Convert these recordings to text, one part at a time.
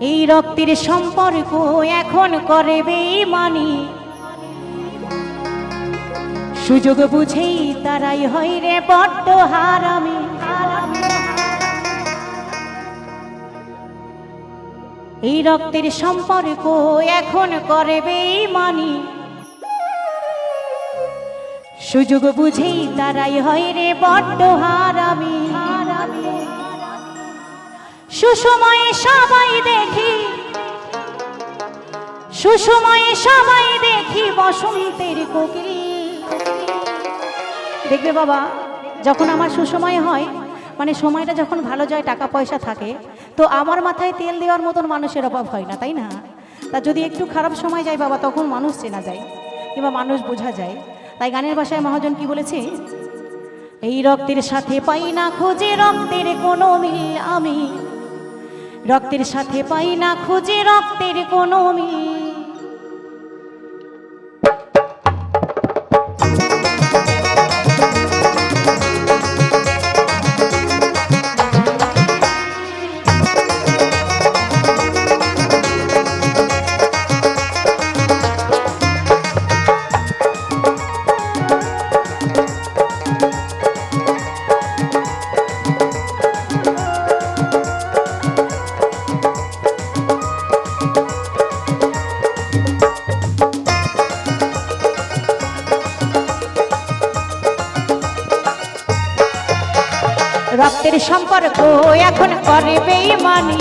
এই রক্তের সম্পর্ক এখন করে বেমানি সুযোগ বুঝেই তারাই হয় রে বড্ড হারামি। এই রক্তের সম্পর্ক এখন করে বেমানি সুযোগ বুঝেই তারাই হয় রে বড্ড হারামি। সুসময়ে সবাই দেখি, সুসময়ে সবাই দেখি বসন্তের কোকিল। দেখবে বাবা, যখন আমার সুসময় হয় মানে সময়টা যখন ভালো যায় টাকা পয়সা থাকে, তো আমার মাথায় তেল দেওয়ার মতন মানুষের অভাব হয় না, তাই না? তা যদি একটু খারাপ সময় যায় বাবা, তখন মানুষ চেনা যায়, কিংবা মানুষ বোঝা যায়। তাই গানের ভাষায় মহাজন কি বলেছে? এই রক্তের সাথে পাই না খোঁজে, রক্তের কোনো মিল আমি। রক্তের সাথে পাই না খুঁজে রক্তের কোনো মিল। রক্তের সম্পর্ক এখন করে বেইমানি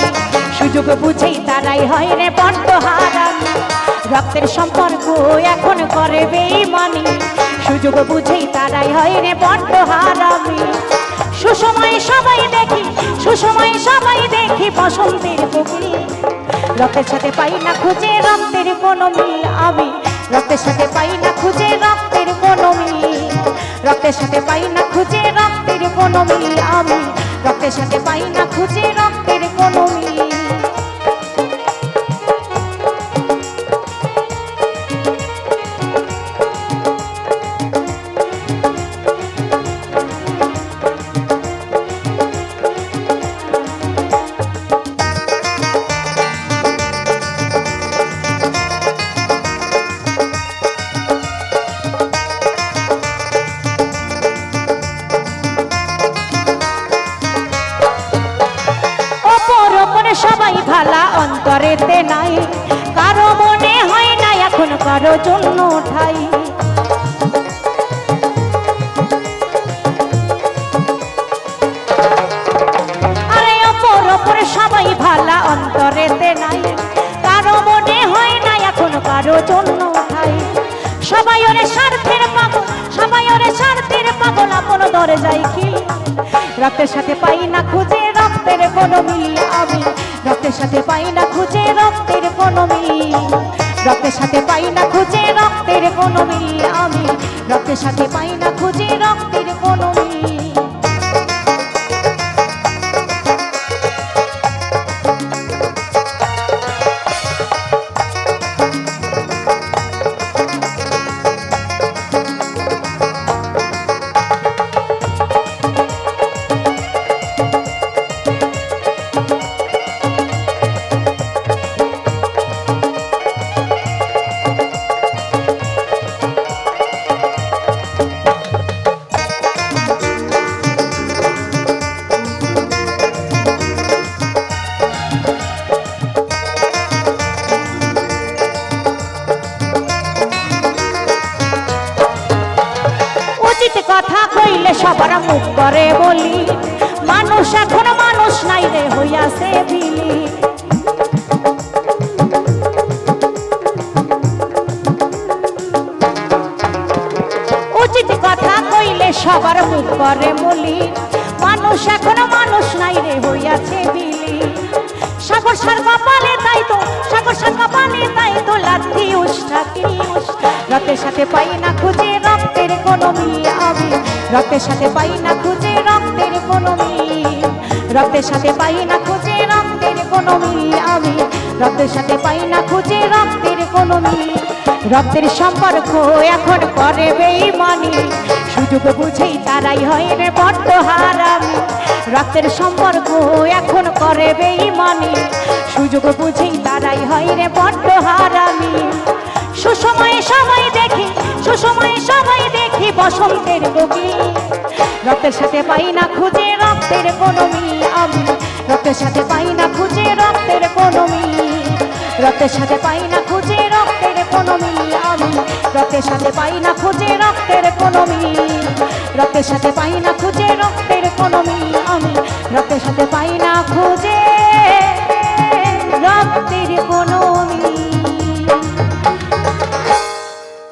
সুযোগ বুঝেই তারাই হয় রে বড্ড হারামি রক্তের সম্পর্ক এখন করে বেইমানি সুযোগ বুঝেই তারাই হয় রে বড্ড হারামি সুসময়ে সবাই দেখি, সুসময়ে সবাই দেখি বসন্তের কোকিল রক্তের সাথে পাই না খুঁজে রক্তের কোনো মিল আমি। রক্তের সাথে পাই না খুঁজে রক্তের কোনো মিল। রক্তের সাথে পাই না অন্তরেতে নাই। কারও মনে হয় না এখন কারও জন্য ঠাই। আরে অপর ওপরে সবাই ভালা অন্তরেতে নাই। কারও মনে হয় না এখন কারও জন্য ঠাই। সবাই ওরে স্বার্থের পাগল, সবাই ওরে স্বার্থের পাগল, আপন দরে যাই কি রক্তের সাথে পাই না খুঁজে, রক্তের কোনো মিল আমি। সাথে পাই না খুঁজে রক্তের কোনো মিল রক্তের সাথে পাই না খুঁজে রক্তের কোনো মিল আমি রক্তের সাথে পাই না খুঁজে সবার মুখ করে বলি, মানুষ এখন মানুষ নাই রে হইয়াছে বিলি। উচিত কথা কইলে সবার মুখ করে বলি, মানুষ এখন মানুষ নাই রে হইয়াছে বিলি। সাগর সার কপালে তাই তো, সাগর সার কপালে তাই তো লাথি উষ্ঠা কি রক্তের সাথে পাই না খুঁজে রক্তের সাথে পাই না খুঁজে রক্তের কোনো মিল। রক্তের সাথে পাই না খুঁজে রক্তের কোনো মিল। আমি রক্তের সাথে পাই না খুঁজে রক্তের কোনো মিল। রক্তের সম্পর্ক এখন করে বেইমানি। সুযোগ বুঝেই তারাই হয় রে বড্ড হারামি রক্তের সম্পর্ক এখন করে বেইমানি। সুযোগ বুঝেই তারাই হয় রে বড্ড হারামি সুসময়ে সবাই দেখি, সুসময়ে সবাই দেখি বসন্তের বগি। রক্তের সাথে পাই না খুঁজে রক্তের কোনো মিল আমি। রক্তের সাথে পাই না খুঁজে রক্তের কোনো মিল। রক্তের সাথে পাই না খুঁজে রক্তের কোনো মিল আমি। রক্তের সাথে পাই না খুঁজে রক্তের কোনো মিল। রক্তের সাথে পাই না খুঁজে রক্তের কোনো মিল আমি। রক্তের সাথে পাই